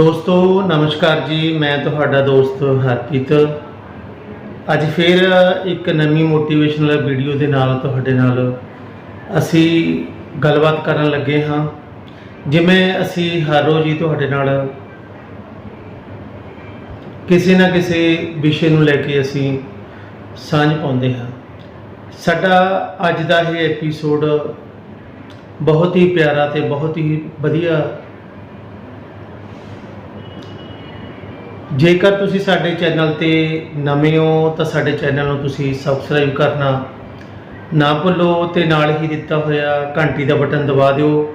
ਦੋਸਤੋ, ਨਮਸਕਾਰ ਜੀ। ਮੈਂ ਤੁਹਾਡਾ ਦੋਸਤ ਹਰਪ੍ਰੀਤ। ਅੱਜ ਫਿਰ ਇੱਕ ਨਵੀਂ ਮੋਟੀਵੇਸ਼ਨਲ ਵੀਡੀਓ ਦੇ ਨਾਲ ਤੁਹਾਡੇ ਨਾਲ ਅਸੀਂ ਗੱਲਬਾਤ ਕਰਨ ਲੱਗੇ ਹਾਂ। ਜਿਵੇਂ ਅਸੀਂ ਹਰ ਰੋਜ਼ ਹੀ ਤੁਹਾਡੇ ਨਾਲ ਕਿਸੇ ਨਾ ਕਿਸੇ ਵਿਸ਼ੇ ਨੂੰ ਲੈ ਕੇ ਅਸੀਂ ਸਾਂਝ ਪਾਉਂਦੇ ਹਾਂ। ਸਾਡਾ ਅੱਜ ਦਾ ਇਹ ਐਪੀਸੋਡ ਬਹੁਤ ਹੀ ਪਿਆਰਾ ਤੇ ਬਹੁਤ ਹੀ ਵਧੀਆ ਜੇਕਰ ਤੁਸੀਂ ਸਾਡੇ ਚੈਨਲ ਤੇ ਨਵੇਂ ਹੋ, ਤਾਂ ਸਾਡੇ ਚੈਨਲ ਨੂੰ ਤੁਸੀਂ ਸਬਸਕ੍ਰਾਈਬ ਕਰਨਾ ਨਾ ਭੁੱਲੋ ਤੇ ਨਾਲ ਹੀ ਦਿੱਤਾ ਹੋਇਆ ਘੰਟੀ ਦਾ ਬਟਨ ਦਬਾ ਦਿਓ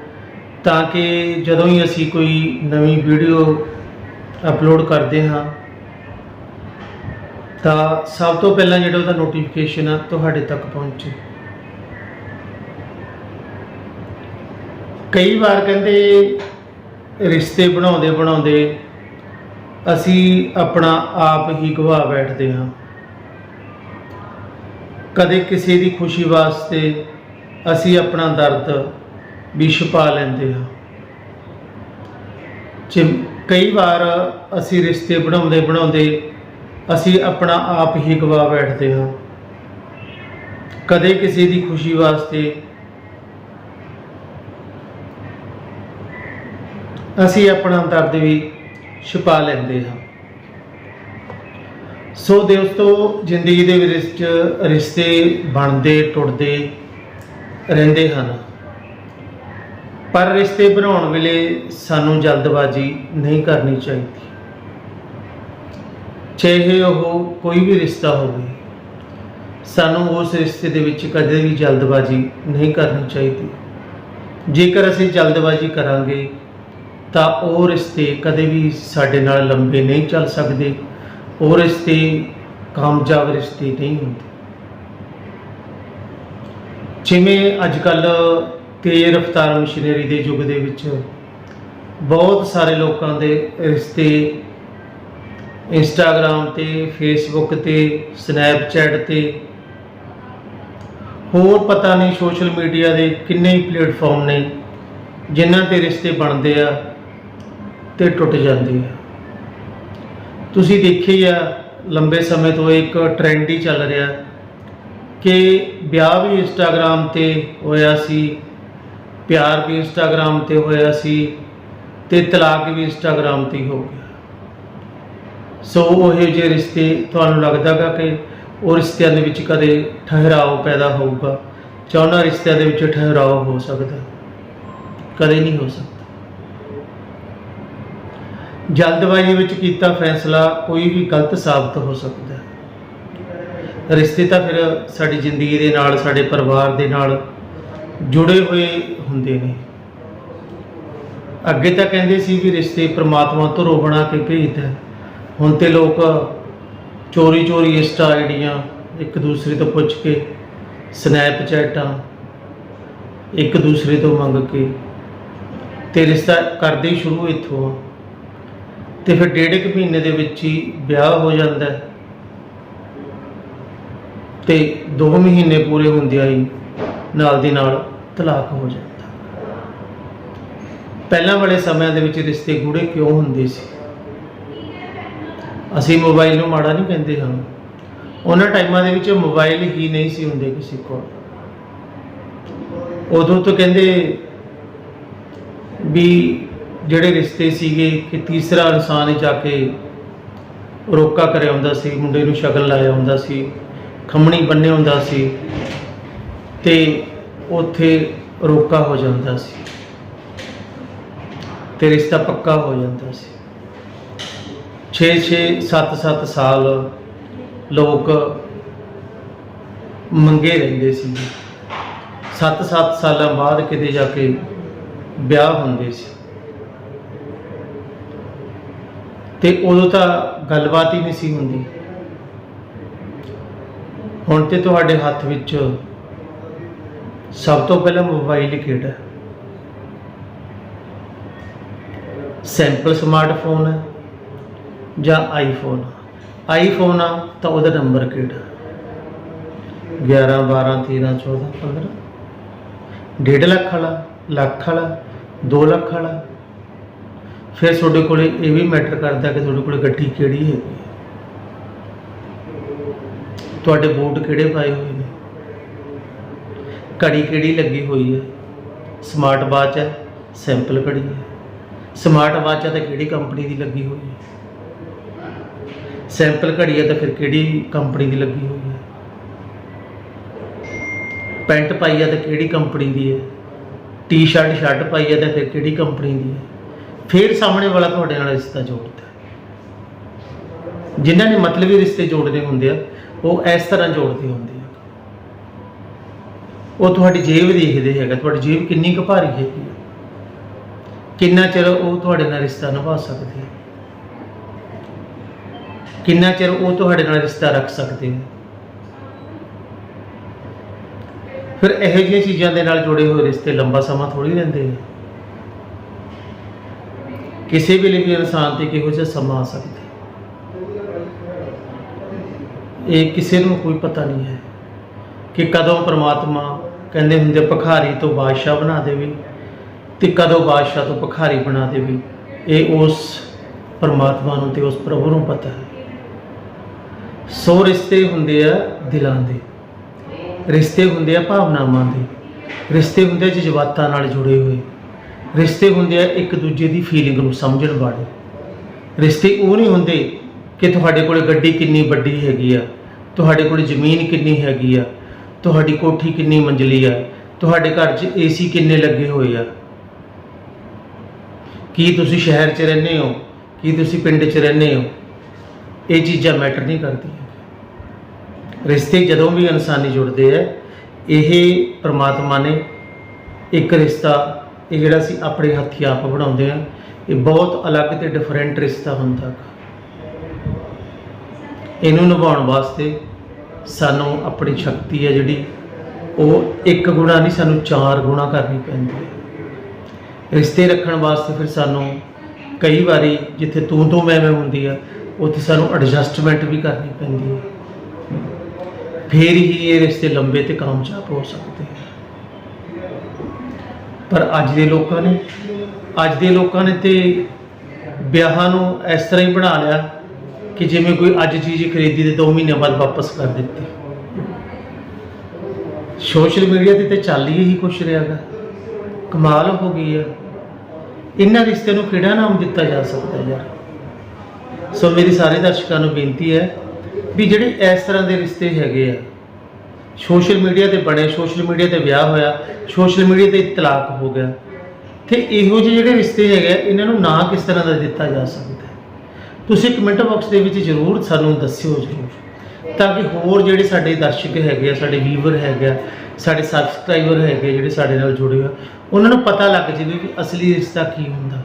ਤਾਂ ਕਿ ਜਦੋਂ ਹੀ ਅਸੀਂ ਕੋਈ ਨਵੀਂ ਵੀਡੀਓ ਅਪਲੋਡ ਕਰਦੇ ਹਾਂ, ਤਾਂ ਸਭ ਤੋਂ ਪਹਿਲਾਂ ਜਿਹੜਾ ਉਹਦਾ ਨੋਟੀਫਿਕੇਸ਼ਨ ਆ, ਤੁਹਾਡੇ ਤੱਕ ਪਹੁੰਚੇ। ਕਈ ਵਾਰ ਕਹਿੰਦੇ, ਰਿਸ਼ਤੇ ਬਣਾਉਂਦੇ ਬਣਾਉਂਦੇ ਅਸੀਂ ਆਪਣਾ ਆਪ ਹੀ ਗਵਾ ਬੈਠਦੇ ਹਾਂ। ਕਦੇ ਕਿਸੇ ਦੀ ਖੁਸ਼ੀ ਵਾਸਤੇ ਅਸੀਂ ਆਪਣਾ ਦਰਦ ਵੀ ਛੁਪਾ ਲੈਂਦੇ ਹਾਂ। ਜਿ ਕਈ ਵਾਰ ਅਸੀਂ ਰਿਸ਼ਤੇ ਬਣਾਉਂਦੇ ਬਣਾਉਂਦੇ ਅਸੀਂ ਆਪਣਾ ਆਪ ਹੀ ਗਵਾ ਬੈਠਦੇ ਹਾਂ। ਕਦੇ ਕਿਸੇ ਦੀ ਖੁਸ਼ੀ ਵਾਸਤੇ ਅਸੀਂ ਆਪਣਾ ਦਰਦ ਵੀ ਛੁਪਾ ਲੈਂਦੇ ਹਾਂ। ਸੋ ਦੋਸਤੋ, ਜ਼ਿੰਦਗੀ ਦੇ ਵਿੱਚ ਰਿਸ਼ਤੇ ਬਣਦੇ, ਟੁੱਟਦੇ ਰਹਿੰਦੇ ਹਨ। ਪਰ ਰਿਸ਼ਤੇ ਬਣਾਉਣ ਵੇਲੇ ਸਾਨੂੰ ਜਲਦਬਾਜ਼ੀ ਨਹੀਂ ਕਰਨੀ ਚਾਹੀਦੀ। ਚਾਹੇ ਉਹ ਕੋਈ ਵੀ ਰਿਸ਼ਤਾ ਹੋਵੇ, ਸਾਨੂੰ ਉਸ ਰਿਸ਼ਤੇ ਦੇ ਵਿੱਚ ਕਦੇ ਵੀ ਜਲਦਬਾਜ਼ੀ ਨਹੀਂ ਕਰਨੀ ਚਾਹੀਦੀ। ਜੇਕਰ ਅਸੀਂ ਜਲਦਬਾਜ਼ੀ ਕਰਾਂਗੇ ਤਾਂ ਉਹ ਰਿਸ਼ਤੇ ਕਦੇ ਵੀ ਸਾਡੇ ਨਾਲ ਲੰਬੇ ਨਹੀਂ ਚੱਲ ਸਕਦੇ। ਉਹ ਰਿਸ਼ਤੇ ਕਾਮਯਾਬ ਰਿਸ਼ਤੇ ਨਹੀਂ ਹੁੰਦੇ। ਜਿਵੇਂ ਅੱਜ ਕੱਲ ਤੇਜ਼ ਰਫ਼ਤਾਰ ਮਸ਼ੀਨਰੀ ਦੇ ਯੁੱਗ ਦੇ ਵਿੱਚ ਬਹੁਤ ਸਾਰੇ ਲੋਕਾਂ ਦੇ ਰਿਸ਼ਤੇ ਇੰਸਟਾਗ੍ਰam ਤੇ ਫੇਸਬੁੱਕ ਤੇ ਸਨੈਪਚੈਟ ਤੇ। ਹੋਰ ਪਤਾ ਨਹੀਂ ਸੋਸ਼ਲ ਮੀਡੀਆ ਦੇ ਕਿੰਨੇ ਹੀ ਪਲੇਟਫਾਰਮ ਨੇ, ਜਿਨ੍ਹਾਂ ਤੇ ਰਿਸ਼ਤੇ ਬਣਦੇ ਆ। ਤੇ ਟੁੱਟ ਜਾਂਦੀ ਹੈ। ਤੁਸੀਂ ਦੇਖੀ ਆ, ਲੰਬੇ ਸਮੇਂ ਤੋਂ ਇੱਕ ਟ੍ਰੈਂਡ ਹੀ ਚੱਲ ਰਿਹਾ ਕਿ ਵਿਆਹ ਵੀ ਇੰਸਟਾਗ੍ਰam ਤੇ ਹੋਇਆ ਸੀ, ਪਿਆਰ ਵੀ ਇੰਸਟਾਗ੍ਰam ਤੇ ਹੋਇਆ ਸੀ ਤੇ ਤਲਾਕ ਵੀ ਇੰਸਟਾਗ੍ਰam ਤੇ ਹੀ ਹੋ ਗਿਆ। ਸੋ ਉਹ ਜਿਹੇ ਰਿਸ਼ਤੇ ਤੁਹਾਨੂੰ ਲੱਗਦਾਗਾ ਕਿ ਉਹ ਰਿਸ਼ਤਿਆਂ ਦੇ ਵਿੱਚ ਕਦੇ ਠਹਿਰਾਓ ਪੈਦਾ ਹੋਊਗਾ ਜਾਂ ਉਹਨਾਂ ਰਿਸ਼ਤਿਆਂ ਦੇ ਵਿੱਚ ਠਹਿਰਾਓ ਹੋ ਸਕਦਾ? ਕਦੇ ਨਹੀਂ ਹੋ ਸਕਦਾ। ਜਲਦਬਾਜ਼ੀ ਵਿੱਚ ਕੀਤਾ ਫੈਸਲਾ, ਕੋਈ ਵੀ ਗਲਤ ਸਾਬਤ ਹੋ ਸਕਦਾ ਹੈ। ਰਿਸ਼ਤੇ ਤਾਂ ਫਿਰ ਸਾਡੀ ਜ਼ਿੰਦਗੀ ਦੇ ਨਾਲ, ਸਾਡੇ ਪਰਿਵਾਰ ਦੇ ਨਾਲ ਜੁੜੇ ਹੋਏ ਹੁੰਦੇ ਨੇ। ਅੱਗੇ ਤਾਂ ਕਹਿੰਦੇ ਸੀ ਵੀ ਰਿਸ਼ਤੇ ਪ੍ਰਮਾਤਮਾ ਤੋਂ ਬਣਾ ਕੇ ਭੇਜਦਾ ਹੈ। ਹੁਣ ਤੇ ਲੋਕ ਚੋਰੀ ਚੋਰੀ ਇੰਸਟਾ ਆਈਡੀਆਂ ਇੱਕ ਦੂਸਰੇ ਤੋਂ ਪੁੱਛ ਕੇ, ਸਨੈਪਚੈਟਾਂ ਇੱਕ ਦੂਸਰੇ ਤੋਂ ਮੰਗ ਕੇ ਤੇ ਰਿਸ਼ਤਾ ਕਰਦੇ ਹੀ ਸ਼ੁਰੂ ਇੱਥੋਂ ਆ। ਤੇ ਫਿਰ ਡੇਢ ਕੁ ਮਹੀਨੇ ਦੇ ਵਿੱਚ ਹੀ ਵਿਆਹ ਹੋ ਜਾਂਦਾ ਹੈ। ਤੇ 2 ਮਹੀਨੇ ਪੂਰੇ ਹੁੰਦਿਆਂ ਹੀ ਨਾਲ ਦੀ ਨਾਲ ਤਲਾਕ ਹੋ ਜਾਂਦਾ ਪਹਿਲਾਂ ਵਾਲੇ ਸਮਿਆਂ ਦੇ ਵਿੱਚ ਰਿਸ਼ਤੇ ਗੂੜੇ ਕਿਉਂ ਹੁੰਦੇ ਸੀ? ਅਸੀਂ ਮੋਬਾਈਲ ਨੂੰ ਮਾੜਾ ਨਹੀਂ ਕਹਿੰਦੇ ਹਾਂ। ਉਹਨਾਂ ਟਾਈਮਾਂ ਦੇ ਵਿੱਚ ਮੋਬਾਈਲ ਹੀ ਨਹੀਂ ਸੀ ਹੁੰਦੇ ਕਿਸੇ ਕੋਲ। ਉਦੋਂ ਤੋਂ ਕਹਿੰਦੇ ਵੀ ਜਿਹੜੇ ਰਿਸ਼ਤੇ ਸੀਗੇ ਕਿ ਤੀਸਰਾ ਇਨਸਾਨ ਜਾ ਕੇ ਰੋਕਾ ਕਰਿਆ ਹੁੰਦਾ ਸੀ, ਮੁੰਡੇ ਨੂੰ ਸ਼ਗਨ ਲਾਇਆ ਹੁੰਦਾ ਸੀ, ਖੰਮਣੀ ਬੰਨਿਆ ਹੁੰਦਾ ਸੀ ਤੇ ਉੱਥੇ ਰੋਕਾ ਹੋ ਜਾਂਦਾ ਸੀ ਤੇ ਰਿਸ਼ਤਾ ਪੱਕਾ ਹੋ ਜਾਂਦਾ ਸੀ। 6-6 7-7 ਸਾਲ ਲੋਕ ਮੰਗੇ ਰਹਿੰਦੇ ਸੀ 7-7 ਸਾਲਾਂ ਬਾਅਦ ਕਿਤੇ ਜਾ ਕੇ ਵਿਆਹ ਹੁੰਦੇ ਸੀ। ਤੇ ਉਦੋਂ ਤਾਂ ਗੱਲਬਾਤ ਹੀ ਨਹੀਂ ਸੀ ਹੁੰਦੀ। ਹੁਣ ਤੇ ਤੁਹਾਡੇ ਹੱਥ ਵਿੱਚ ਸਭ ਤੋਂ ਪਹਿਲਾਂ ਮੋਬਾਈਲ ਹੀ ਕਿਹੜਾ ਹੈ। ਸੈਂਪਲ ਸਮਾਰਟਫੋਨ ਹੈ ਜਾਂ ਆਈਫੋਨ ਆਈਫੋਨ ਆ ਤਾਂ ਉਹਦਾ ਨੰਬਰ ਕਿਹੜਾ 11 12 13 14 15 ਡੇਢ ਲੱਖ ਵਾਲਾ ਲੱਖ ਵਾਲਾ 2 ਲੱਖ ਵਾਲਾ ਫਿਰ ਤੁਹਾਡੇ ਕੋਲੇ ਇਹ ਵੀ ਮੈਟਰ ਕਰਦਾ ਕਿ ਤੁਹਾਡੇ ਕੋਲੇ ਗੱਡੀ ਕਿਹੜੀ ਹੈਗੀ ਹੈ। ਤੁਹਾਡੇ ਬੂਟ ਕਿਹੜੇ ਪਾਏ ਹੋਏ ਨੇ? ਘੜੀ ਕਿਹੜੀ ਲੱਗੀ ਹੋਈ ਹੈ? ਸਮਾਰਟ ਵਾਚ ਹੈ ਸੈਂਪਲ ਘੜੀ ਹੈ। ਸਮਾਰਟ ਵਾਚ ਹੈ ਤਾਂ ਕਿਹੜੀ ਕੰਪਨੀ ਦੀ ਲੱਗੀ ਹੋਈ ਹੈ? ਸੈਂਪਲ ਘੜੀ ਹੈ ਤਾਂ ਫਿਰ ਕਿਹੜੀ ਕੰਪਨੀ ਦੀ ਲੱਗੀ ਹੋਈ ਹੈ? ਪੈਂਟ ਪਾਈ ਹੈ ਤਾਂ ਕਿਹੜੀ ਕੰਪਨੀ ਦੀ ਹੈ? ਟੀ-ਸ਼ਰਟ ਸ਼ਰਟ ਪਾਈ ਹੈ ਤਾਂ ਫਿਰ ਕਿਹੜੀ ਕੰਪਨੀ ਦੀ ਹੈ? ਫਿਰ ਸਾਹਮਣੇ ਵਾਲਾ ਤੁਹਾਡੇ ਨਾਲ ਰਿਸ਼ਤਾ ਜੋੜਦਾ ਹੈ। ਜਿਨ੍ਹਾਂ ਨੇ ਮਤਲਬੀ ਰਿਸ਼ਤੇ ਜੋੜਨੇ ਹੁੰਦੇ ਆ, ਉਹ ਇਸ ਤਰ੍ਹਾਂ ਜੋੜਦੇ ਹੁੰਦੇ ਆ ਉਹ ਤੁਹਾਡੀ ਜੇਬ ਦੇਖਦੇ ਹੈਗਾ, ਤੁਹਾਡੀ ਜੇਬ ਕਿੰਨੀ ਕੁ ਭਾਰੀ ਹੈਗੀ ਆ। ਕਿੰਨਾ ਚਿਰ ਉਹ ਤੁਹਾਡੇ ਨਾਲ ਰਿਸ਼ਤਾ ਨਿਭਾ ਸਕਦੇ ਆ ਕਿੰਨਾ ਚਿਰ ਉਹ ਤੁਹਾਡੇ ਨਾਲ ਰਿਸ਼ਤਾ ਰੱਖ ਸਕਦੇ ਆ ਫਿਰ ਇਹੋ ਜਿਹੀਆਂ ਚੀਜ਼ਾਂ ਦੇ ਨਾਲ ਜੁੜੇ ਹੋਏ ਰਿਸ਼ਤੇ ਲੰਬਾ ਸਮਾਂ ਥੋੜੀ ਰਹਿੰਦੇ ਆ ਕਿਸੇ ਵੀ ਵੀ ਇਨਸਾਨ ਤੇ ਕਿਹੋ ਜਿਹਾ ਸਮਾਂ ਆ ਸਕਦਾ ਇਹ ਕਿਸੇ ਨੂੰ ਕੋਈ ਪਤਾ ਨਹੀਂ ਹੈ ਕਿ ਕਦੋਂ ਪ੍ਰਮਾਤਮਾ ਕਹਿੰਦੇ ਹੁੰਦੇ ਭਖਾਰੀ ਤੋਂ ਬਾਦਸ਼ਾਹ ਬਣਾ ਦੇਵੇ ਤੇ ਕਦੋਂ ਬਾਦਸ਼ਾਹ ਤੋਂ ਭਖਾਰੀ ਬਣਾ ਦੇਵੇ। ਇਹ ਉਸ ਪਰਮਾਤਮਾ ਨੂੰ ਤੇ ਉਸ ਪ੍ਰਭੂ ਨੂੰ ਪਤਾ ਹੈ। ਸੋ ਰਿਸ਼ਤੇ ਹੁੰਦੇ ਆ ਦਿਲਾਂ ਦੇ। ਰਿਸ਼ਤੇ ਹੁੰਦੇ ਆ ਭਾਵਨਾਵਾਂ ਦੇ। ਰਿਸ਼ਤੇ ਹੁੰਦੇ ਜਜ਼ਬਾਤਾਂ ਨਾਲ ਜੁੜੇ ਹੋਏ। ਰਿਸ਼ਤੇ ਹੁੰਦੇ ਆ ਇੱਕ ਦੂਜੇ ਦੀ ਫੀਲਿੰਗ ਨੂੰ ਸਮਝਣ ਵਾਲੇ। ਰਿਸ਼ਤੇ ਉਹ ਨਹੀਂ ਹੁੰਦੇ ਕਿ ਤੁਹਾਡੇ ਕੋਲ ਗੱਡੀ ਕਿੰਨੀ ਵੱਡੀ ਹੈਗੀ ਆ, ਤੁਹਾਡੇ ਕੋਲ ਜ਼ਮੀਨ ਕਿੰਨੀ ਹੈਗੀ ਆ, ਤੁਹਾਡੀ ਕੋਠੀ ਕਿੰਨੀ ਮੰਜ਼ਲੀ ਆ, ਤੁਹਾਡੇ ਘਰ 'ਚ ਏਸੀ ਕਿੰਨੇ ਲੱਗੇ ਹੋਏ ਆ। ਕੀ ਤੁਸੀਂ ਸ਼ਹਿਰ 'ਚ ਰਹਿੰਦੇ ਹੋ, ਕੀ ਤੁਸੀਂ ਪਿੰਡ 'ਚ ਰਹਿੰਦੇ ਹੋ, ਇਹ ਚੀਜ਼ਾਂ ਮੈਟਰ ਨਹੀਂ ਕਰਦੀਆਂ। ਰਿਸ਼ਤੇ ਜਦੋਂ ਵੀ ਇਨਸਾਨੀ ਜੁੜਦੇ ਆ, ਇਹ ਪ੍ਰਮਾਤਮਾ ਨੇ ਇੱਕ ਰਿਸ਼ਤਾ ਇਹ ਜਿਹੜਾ ਸੀ ਆਪਣੇ ਹੱਥੀ ਆਪ ਬਣਾਉਂਦੇ ਆ ਇਹ ਬਹੁਤ ਅਲੱਗ ਤੇ ਡਿਫਰੈਂਟ ਰਿਸ਼ਤਾ ਹੁੰਦਾ ਇਹਨੂੰ ਨਿਭਾਉਣ ਵਾਸਤੇ ਸਾਨੂੰ ਆਪਣੀ ਸ਼ਕਤੀ ਹੈ ਜਿਹੜੀ, ਉਹ ਇੱਕ ਗੁਣਾ ਨਹੀਂ, ਸਾਨੂੰ ਚਾਰ ਗੁਣਾ ਕਰਨੀ ਪੈਂਦੀ ਹੈ। ਰਿਸ਼ਤੇ ਰੱਖਣ ਵਾਸਤੇ ਫਿਰ ਸਾਨੂੰ ਕਈ ਵਾਰੀ ਜਿੱਥੇ ਤੂੰ ਤੂੰ ਮੈਂ ਮੈਂ ਹੁੰਦੀ ਆ, ਉੱਥੇ ਸਾਨੂੰ ਐਡਜਸਟਮੈਂਟ ਵੀ ਕਰਨੀ ਪੈਂਦੀ ਹੈ। ਫਿਰ ਹੀ ਇਹ ਰਿਸ਼ਤੇ ਲੰਬੇ ਤੇ ਕਾਮਯਾਬ ਹੋ ਸਕਦੇ ਆ। ਪਰ ਅੱਜ ਦੇ ਲੋਕਾਂ ਨੇ, ਅੱਜ ਦੇ ਲੋਕਾਂ ਨੇ ਤੇ ਵਿਆਹਾਂ ਨੂੰ ਇਸ ਤਰ੍ਹਾਂ ਹੀ ਬਣਾ ਲਿਆ ਕਿ ਜਿਵੇਂ ਕੋਈ ਅੱਜ ਚੀਜ਼ ਖਰੀਦੀ ਤੇ 2 ਮਹੀਨੇ ਬਾਅਦ ਵਾਪਸ ਕਰ ਦਿੱਤੀ। ਸੋਸ਼ਲ ਮੀਡੀਆ ਤੇ ਤੇ ਚੱਲ ਹੀ ਇਹੀ ਕੁਛ ਰਿਹਾਗਾ ਕਮਾਲ ਹੋ ਗਈ ਆ। ਇਹਨਾਂ ਰਿਸ਼ਤੇ ਨੂੰ ਕਿਹੜਾ ਨਾਮ ਦਿੱਤਾ ਜਾ ਸਕਦਾ ਯਾਰ? ਸੋ ਮੇਰੀ ਸਾਰੇ ਦਰਸ਼ਕਾਂ ਨੂੰ ਬੇਨਤੀ ਹੈ ਵੀ ਜਿਹੜੇ ਇਸ ਤਰ੍ਹਾਂ ਦੇ ਰਿਸ਼ਤੇ ਹੈਗੇ ਆ ਸੋਸ਼ਲ ਮੀਡੀਆ ਤੇ ਬਣੇ ਸੋਸ਼ਲ ਮੀਡੀਆ ਤੇ ਵਿਆਹ ਹੋਇਆ ਸੋਸ਼ਲ ਮੀਡੀਆ ਤੇ ਤਲਾਕ ਹੋ ਗਿਆ। ਤੇ ਇਹੋ ਜਿਹੇ ਜਿਹੜੇ ਰਿਸ਼ਤੇ ਹੈਗੇ ਇਹਨਾਂ ਨੂੰ ਨਾ ਕਿਸ ਤਰ੍ਹਾਂ ਦਾ ਦਿੱਤਾ ਜਾ ਸਕਦਾ ਤੁਸੀਂ ਕਮੈਂਟ ਬਾਕਸ ਦੇ ਵਿੱਚ ਜ਼ਰੂਰ ਸਾਨੂੰ ਦੱਸਿਓ ਜ਼ਰੂਰ ਤਾਂ ਕਿ ਹੋਰ ਜਿਹੜੇ ਸਾਡੇ ਦਰਸ਼ਕ ਹੈਗੇ ਆ ਸਾਡੇ ਵੀਵਰ ਹੈਗੇ ਆ ਸਾਡੇ ਸਬਸਕ੍ਰਾਈਬਰ ਹੈਗੇ ਆ, ਜਿਹੜੇ ਸਾਡੇ ਨਾਲ ਜੁੜੇ ਆ ਉਹਨਾਂ ਨੂੰ ਪਤਾ ਲੱਗ ਜਾਵੇ ਕਿ ਅਸਲੀ ਰਿਸ਼ਤਾ ਕੀ ਹੁੰਦਾ।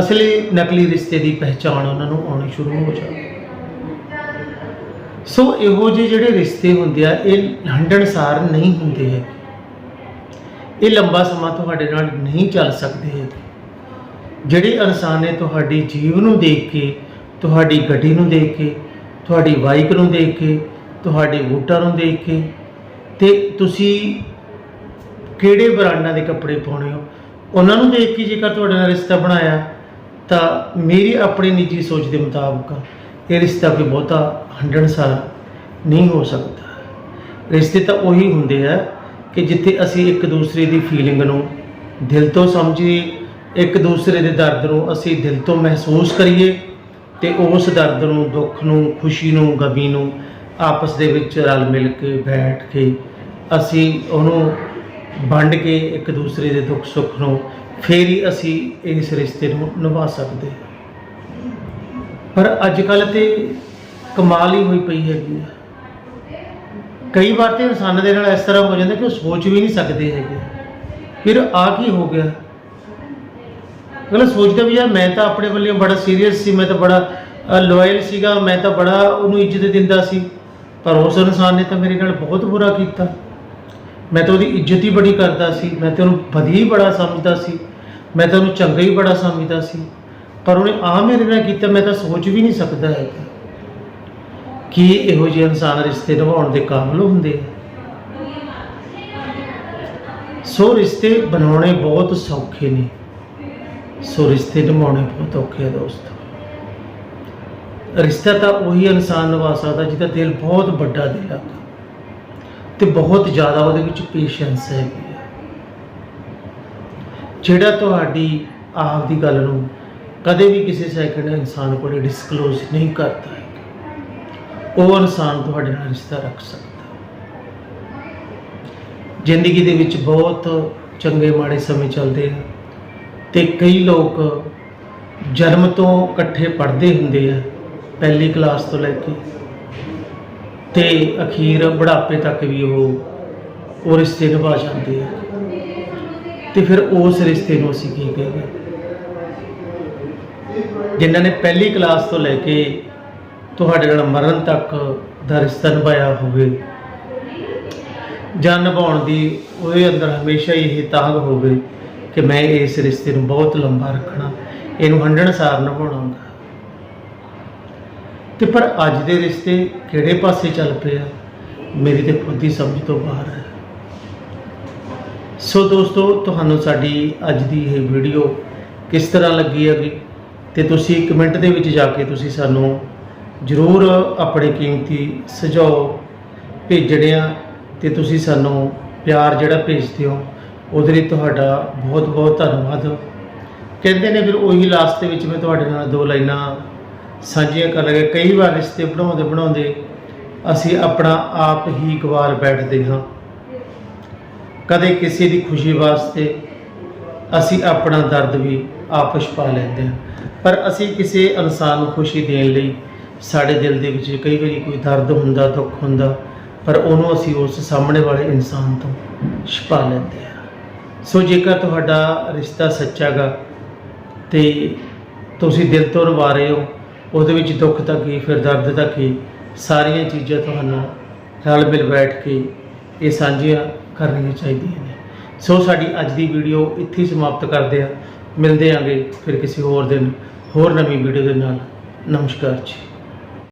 ਅਸਲੀ ਨਕਲੀ ਰਿਸ਼ਤੇ ਦੀ ਪਹਿਚਾਣ ਉਹਨਾਂ ਨੂੰ ਆਉਣੀ ਸ਼ੁਰੂ ਹੋ ਜਾਵੇ। ਸੋ ਇਹੋ ਜਿਹੇ ਜਿਹੜੇ ਰਿਸ਼ਤੇ ਹੁੰਦੇ ਆ, ਇਹ ਹੰਡਣਸਾਰ ਨਹੀਂ ਹੁੰਦੇ ਹੈ ਇਹ ਲੰਬਾ ਸਮਾਂ ਤੁਹਾਡੇ ਨਾਲ ਨਹੀਂ ਚੱਲ ਸਕਦੇ ਹੈ ਜਿਹੜੇ ਇਨਸਾਨ ਨੇ ਤੁਹਾਡੀ ਜੀਵ ਨੂੰ ਦੇਖ ਕੇ, ਤੁਹਾਡੀ ਗੱਡੀ ਨੂੰ ਦੇਖ ਕੇ, ਤੁਹਾਡੀ ਬਾਈਕ ਨੂੰ ਦੇਖ ਕੇ, ਤੁਹਾਡੇ ਬੂਟਾਂ ਨੂੰ ਦੇਖ ਕੇ, ਤੇ ਤੁਸੀਂ ਕਿਹੜੇ ਬ੍ਰਾਂਡਾਂ ਦੇ ਕੱਪੜੇ ਪਾਉਣੇ ਹੋ, ਉਹਨਾਂ ਨੂੰ ਦੇਖ ਕੇ ਜੇਕਰ ਤੁਹਾਡੇ ਨਾਲ ਰਿਸ਼ਤਾ ਬਣਾਇਆ, ਤਾਂ ਮੇਰੀ ਆਪਣੀ ਨਿੱਜੀ ਸੋਚ ਦੇ ਮੁਤਾਬਕ ਇਹ ਰਿਸ਼ਤਾ ਕੋਈ ਬਹੁਤਾ ਹੰਡਣਸਾਰ ਨਹੀਂ ਹੋ ਸਕਦਾ ਰਿਸ਼ਤੇ ਤਾਂ ਉਹੀ ਹੁੰਦੇ ਆ ਕਿ ਜਿੱਥੇ ਅਸੀਂ ਇੱਕ ਦੂਸਰੇ ਦੀ ਫੀਲਿੰਗ ਨੂੰ ਦਿਲ ਤੋਂ ਸਮਝੀਏ, ਇੱਕ ਦੂਸਰੇ ਦੇ ਦਰਦ ਨੂੰ ਅਸੀਂ ਦਿਲ ਤੋਂ ਮਹਿਸੂਸ ਕਰੀਏ ਤੇ ਉਸ ਦਰਦ ਨੂੰ, ਦੁੱਖ ਨੂੰ, ਖੁਸ਼ੀ ਨੂੰ, ਗਮੀ ਨੂੰ ਆਪਸ ਦੇ ਵਿੱਚ ਰਲ ਮਿਲ ਕੇ ਬੈਠ ਕੇ ਅਸੀਂ ਉਹਨੂੰ ਵੰਡ ਕੇ ਇੱਕ ਦੂਸਰੇ ਦੇ ਦੁੱਖ ਸੁੱਖ ਨੂੰ ਫੇਰ ਹੀ ਅਸੀਂ ਇਸ ਰਿਸ਼ਤੇ ਨੂੰ ਨਿਭਾ ਸਕਦੇ ਹਾਂ। ਪਰ ਅੱਜ ਕੱਲ ਤੇ ਕਮਾਲ ਹੀ ਹੋਈ ਪਈ ਹੈਗੀ ਆ ਕਈ ਵਾਰ ਤੇ ਇਨਸਾਨ ਦੇ ਨਾਲ ਇਸ ਤਰ੍ਹਾਂ ਹੋ ਜਾਂਦਾ ਕਿ ਉਹ ਸੋਚ ਵੀ ਨਹੀਂ ਸਕਦੇ ਹੈਗੇ। ਫਿਰ ਆ ਕੀ ਹੋ ਗਿਆ? ਅਗਲਾ ਸੋਚਦਾ ਵੀ ਯਾਰ ਮੈਂ ਤਾਂ ਆਪਣੇ ਵੱਲੋਂ ਬੜਾ ਸੀਰੀਅਸ ਸੀ, ਮੈਂ ਤਾਂ ਬੜਾ ਲੋਇਲ ਸੀਗਾ, ਮੈਂ ਤਾਂ ਬੜਾ ਉਹਨੂੰ ਇੱਜ਼ਤ ਦਿੰਦਾ ਸੀ। ਪਰ ਉਸ ਇਨਸਾਨ ਨੇ ਤਾਂ ਮੇਰੇ ਨਾਲ ਬਹੁਤ ਬੁਰਾ ਕੀਤਾ। ਮੈਂ ਤਾਂ ਉਹਦੀ ਇੱਜ਼ਤ ਹੀ ਬੜੀ ਕਰਦਾ ਸੀ। ਮੈਂ ਤਾਂ ਉਹਨੂੰ ਵਧੀਆ ਹੀ ਬੜਾ ਸਮਝਦਾ ਸੀ। ਮੈਂ ਤਾਂ ਉਹਨੂੰ ਚੰਗਾ ਹੀ ਬੜਾ ਸਮਝਦਾ ਸੀ। ਪਰ ਉਹਨੇ ਆ ਮੇਰੇ ਨਾਲ ਕੀਤਾ, ਮੈਂ ਤਾਂ ਸੋਚ ਵੀ ਨਹੀਂ ਸਕਦਾ ਹੈਗਾ। ਕੀ ਇਹੋ ਜਿਹੇ ਇਨਸਾਨ ਰਿਸ਼ਤੇ ਨਿਭਾਉਣ ਦੇ ਕਾਬਿਲ ਹੁੰਦੇ ਆ? ਸੋ ਰਿਸ਼ਤੇ ਬਣਾਉਣੇ ਬਹੁਤ ਸੌਖੇ ਨੇ। ਸੋ ਰਿਸ਼ਤੇ ਨਿਭਾਉਣੇ ਬਹੁਤ ਔਖੇ ਆ ਦੋਸਤੋ। ਰਿਸ਼ਤਾ ਤਾਂ ਉਹੀ ਇਨਸਾਨ ਨਿਭਾ ਸਕਦਾ ਜਿਹਦਾ ਦਿਲ ਬਹੁਤ ਵੱਡਾ ਦਿਲ ਆ ਤੇ ਬਹੁਤ ਜ਼ਿਆਦਾ ਉਹਦੇ ਵਿੱਚ ਪੇਸ਼ੈਂਸ ਹੈਗੀ ਆ। ਜਿਹੜਾ ਤੁਹਾਡੀ ਆਪ ਦੀ ਗੱਲ ਨੂੰ ਕਦੇ ਵੀ ਕਿਸੇ ਸੈਕਿੰਡ ਇਨਸਾਨ ਕੋਲ ਡਿਸਕਲੋਜ਼ ਨਹੀਂ ਕਰਦਾ। ਉਹ ਇਨਸਾਨ ਤੁਹਾਡੇ ਨਾਲ ਰਿਸ਼ਤਾ ਰੱਖ ਸਕਦਾ। ਜ਼ਿੰਦਗੀ ਦੇ ਵਿੱਚ ਬਹੁਤ ਚੰਗੇ ਮਾੜੇ ਸਮੇਂ ਚੱਲਦੇ ਆ ਤੇ ਕਈ ਲੋਕ ਜਨਮ ਤੋਂ ਇਕੱਠੇ ਪੜ੍ਹਦੇ ਹੁੰਦੇ ਆ ਪਹਿਲੀ ਕਲਾਸ ਤੋਂ ਲੈ ਕੇ ਤੇ ਅਖੀਰ ਬੁਢਾਪੇ ਤੱਕ ਵੀ ਉਹ ਉਹ ਰਿਸ਼ਤੇ ਨਿਭਾ ਜਾਂਦੇ ਆ। ਤੇ ਫਿਰ ਉਸ ਰਿਸ਼ਤੇ ਨੂੰ ਅਸੀਂ ਕੀ ਕਹਾਂਗੇ ਜਿਨ੍ਹਾਂ ਨੇ ਪਹਿਲੀ ਕਲਾਸ ਤੋਂ ਲੈ ਕੇ ਤੁਹਾਡੇ ਨਾਲ ਮਰਨ ਤੱਕ ਦਾ ਰਿਸ਼ਤਾ ਨਿਭਾਇਆ ਹੋਵੇ। ਜਾਂ ਨਿਭਾਉਣ ਦੀ ਉਹਦੇ ਅੰਦਰ ਹਮੇਸ਼ਾ ਹੀ ਇਹ ਤਾਂਗ ਹੋਵੇ ਕਿ ਮੈਂ ਇਸ ਰਿਸ਼ਤੇ ਨੂੰ ਬਹੁਤ ਲੰਬਾ ਰੱਖਣਾ, ਇਹਨੂੰ ਹੰਡਣਸਾਰ ਨਿਭਾਉਣਾ। ਹੁੰਦਾ ਤੇ ਪਰ ਅੱਜ ਦੇ ਰਿਸ਼ਤੇ ਕਿਹੜੇ ਪਾਸੇ ਚੱਲ ਪਏ ਆ? ਮੇਰੀ ਤੇ ਖੁਦ ਹੀ ਸਮਝ ਤੋਂ ਬਾਹਰ ਹੈ। ਸੋ ਦੋਸਤੋ, ਤੁਹਾਨੂੰ ਸਾਡੀ ਅੱਜ ਦੀ ਇਹ ਵੀਡੀਓ ਕਿਸ ਤਰ੍ਹਾਂ ਲੱਗੀ ਹੈਗੀ? ਤੇ ਤੁਸੀਂ ਕਮੈਂਟ ਦੇ ਵਿੱਚ ਜਾ ਕੇ ਤੁਸੀਂ ਸਾਨੂੰ ਜ਼ਰੂਰ ਆਪਣੇ ਕੀਮਤੀ ਸੁਝਾਓ ਭੇਜਣੇ ਆ ਤੇ ਤੁਸੀਂ ਸਾਨੂੰ ਪਿਆਰ ਜਿਹੜਾ ਭੇਜਦੇ ਹੋ, ਉਹਦੇ ਲਈ ਤੁਹਾਡਾ ਬਹੁਤ ਬਹੁਤ ਧੰਨਵਾਦ। ਕਹਿੰਦੇ ਨੇ ਫਿਰ ਉਹੀ ਲਾਸਟ ਦੇ ਵਿੱਚ ਮੈਂ ਤੁਹਾਡੇ ਨਾਲ ਦੋ ਲਾਈਨਾਂ ਸਾਂਝੀਆਂ ਕਰ ਲਗਾ ਕਈ ਵਾਰ ਰਿਸ਼ਤੇ ਬਣਾਉਂਦੇ ਬਣਾਉਂਦੇ ਅਸੀਂ ਆਪਣਾ ਆਪ ਹੀ ਗਵਾਰ ਬੈਠਦੇ ਹਾਂ। ਕਦੇ ਕਿਸੇ ਦੀ ਖੁਸ਼ੀ ਵਾਸਤੇ ਅਸੀਂ ਆਪਣਾ ਦਰਦ ਵੀ ਆਪਸ ਪਾ ਲੈਂਦੇ ਹਾਂ। ਪਰ ਅਸੀਂ ਕਿਸੇ ਇਨਸਾਨ ਨੂੰ ਖੁਸ਼ੀ ਦੇਣ ਲਈ ਸਾਡੇ ਦਿਲ ਦੇ ਵਿੱਚ ਕਈ ਵਾਰੀ ਕੋਈ ਦਰਦ ਹੁੰਦਾ, ਦੁੱਖ ਹੁੰਦਾ, ਪਰ ਉਹਨੂੰ ਅਸੀਂ ਉਸ ਸਾਹਮਣੇ ਵਾਲੇ ਇਨਸਾਨ ਤੋਂ ਛੁਪਾ ਲੈਂਦੇ ਹਾਂ। ਸੋ ਜੇਕਰ ਤੁਹਾਡਾ ਰਿਸ਼ਤਾ ਸੱਚਾ ਗਾ ਤੇ ਤੁਸੀਂ ਦਿਲ ਤੋਂ ਨਿਭਾ ਰਹੇ ਹੋ, ਉਹਦੇ ਵਿੱਚ ਦੁੱਖ ਤਾਂ ਕੀ, ਫਿਰ ਦਰਦ ਤਾਂ ਕੀ, ਸਾਰੀਆਂ ਚੀਜ਼ਾਂ ਤੁਹਾਨੂੰ ਰਲ ਮਿਲ ਬੈਠ ਕੇ ਇਹ ਸਾਂਝੀਆਂ ਕਰਨੀਆਂ ਚਾਹੀਦੀਆਂ ਨੇ। ਸੋ ਸਾਡੀ ਅੱਜ ਦੀ ਵੀਡੀਓ ਇੱਥੇ ਸਮਾਪਤ ਕਰਦੇ ਹਾਂ। ਮਿਲਦੇ ਆਂਗੇ ਫਿਰ ਕਿਸੇ ਹੋਰ ਦਿਨ, ਹੋਰ ਨਵੀਂ ਵੀਡੀਓ ਦੇ ਨਾਲ। ਨਮਸਕਾਰ ਜੀ।